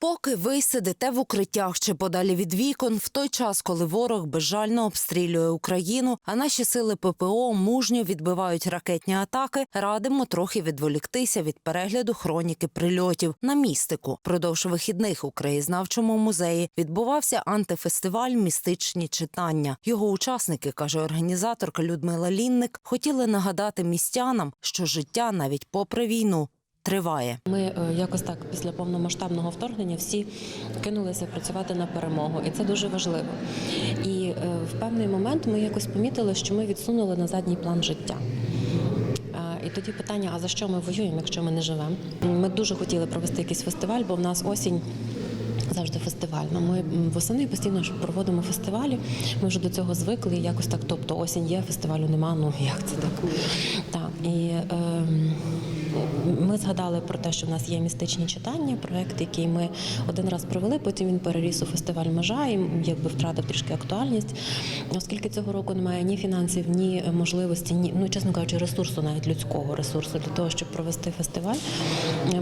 Поки ви сидите в укриттях чи подалі від вікон, в той час, коли ворог безжально обстрілює Україну, а наші сили ППО мужньо відбивають ракетні атаки, радимо трохи відволіктися від перегляду хроніки прильотів на містику. Продовж вихідних у краєзнавчому музеї відбувався антифестиваль Містичні читання. Його учасники, каже організаторка Людмила Лінник, хотіли нагадати містянам, що життя навіть попри війну триває. Ми е, якось так після повномасштабного вторгнення всі кинулися працювати на перемогу, і це дуже важливо. І е, в певний момент ми якось помітили, що ми відсунули на задній план життя. Е, І тоді питання: а за що ми воюємо, якщо ми не живемо? Ми дуже хотіли провести якийсь фестиваль, бо в нас осінь. Завжди фестивальна. Ми восени постійно проводимо фестивалі. Ми вже до цього звикли. Якось так. Тобто осінь є, фестивалю нема. Ну як це так? Так і ем, ми згадали про те, що в нас є містичні читання, проект, який ми один раз провели. Потім він переріс у фестиваль межа і якби втратив трішки актуальність. Оскільки цього року немає ні фінансів, ні можливості, ні ну чесно кажучи, ресурсу, навіть людського ресурсу для того, щоб провести фестиваль.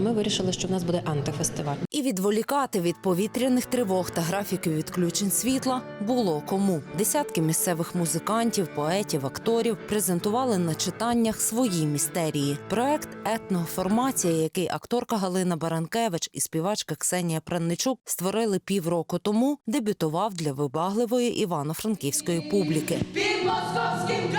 Ми вирішили, що в нас буде антифестиваль. І відволікати від повітряних тривог та графіків відключень світла було кому. Десятки місцевих музикантів, поетів, акторів презентували на читаннях свої містерії. Проект етноформація, який акторка Галина Баранкевич і співачка Ксенія Пранничук створили півроку тому, дебютував для вибагливої івано-франківської публіки. під московським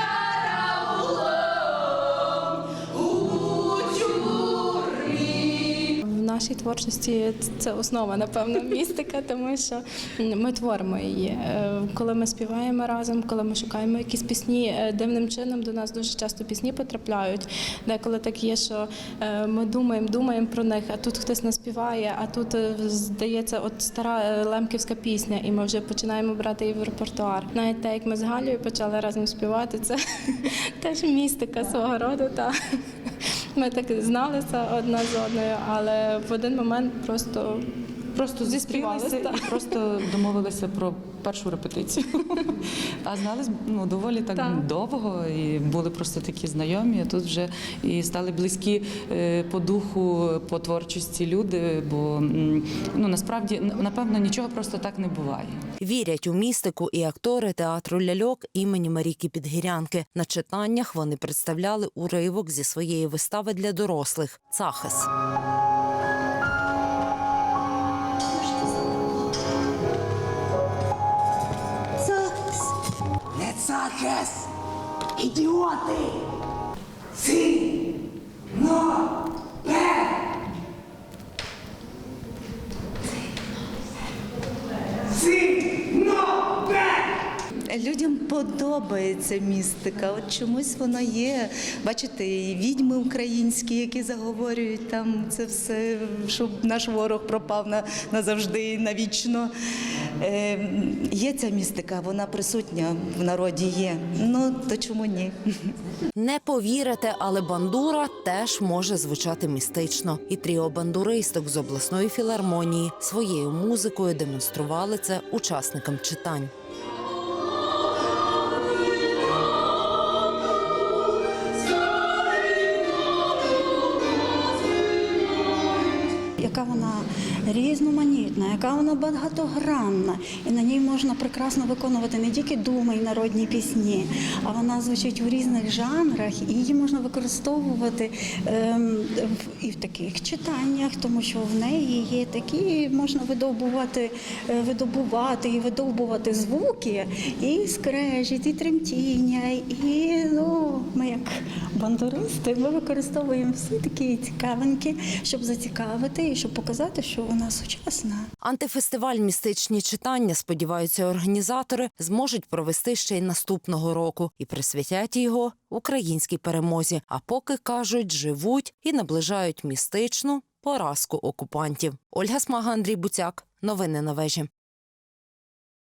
нашій творчості це основа, напевно, містика, тому що ми творимо її. Е, Коли ми співаємо разом, коли ми шукаємо якісь пісні, е, дивним чином до нас дуже часто пісні потрапляють. Деколи так є, що е, ми думаємо, думаємо про них, а тут хтось наспіває, а тут здається, от стара лемківська пісня, і ми вже починаємо брати її в репертуар. Навіть те, як ми з Галею почали разом співати, це теж містика свого роду. Та. Ми так зналися одна з одною, але в один момент просто Просто зустрілися і просто домовилися про першу репетицію. А знали ну, доволі так, Так. довго і були просто такі знайомі. А тут вже і стали близькі е, по духу, по творчості люди. Бо ну насправді напевно нічого просто так не буває. Вірять у містику і актори театру ляльок імені Маріки Підгірянки. На читаннях вони представляли уривок зі своєї вистави для дорослих Цахис. Не цахес! Ідіоти! Сі! Но! Пе! Сі! Пе! Людям подобається містика. От чомусь воно є. Бачите, і відьми українські, які заговорюють там це все, щоб наш ворог пропав на, назавжди навічно. Е, є ця містика, вона присутня в народі є. Ну то чому ні? Не повірите, але бандура теж може звучати містично. І тріо бандуристок з обласної філармонії своєю музикою демонстрували це учасникам читань. Яка вона різноманітна, яка вона багатогранна, і на ній можна прекрасно виконувати не тільки думи і народні пісні, а вона звучить у різних жанрах, і її можна використовувати ем, в- і в таких читаннях, тому що в неї є такі, можна видобувати, е, видобувати і видовбувати звуки, і скрежіт, і тремтіння, і ну, ми як бандуристи, ми використовуємо всі такі цікавинки, щоб зацікавити і щоб показати, що вона сучасна. Антифестиваль Містичні читання, сподіваються організатори, зможуть провести ще й наступного року і присвятять його українській перемозі. А поки кажуть, живуть і наближають містичну поразку окупантів. Ольга Смага, Андрій Буцяк. Новини на вежі.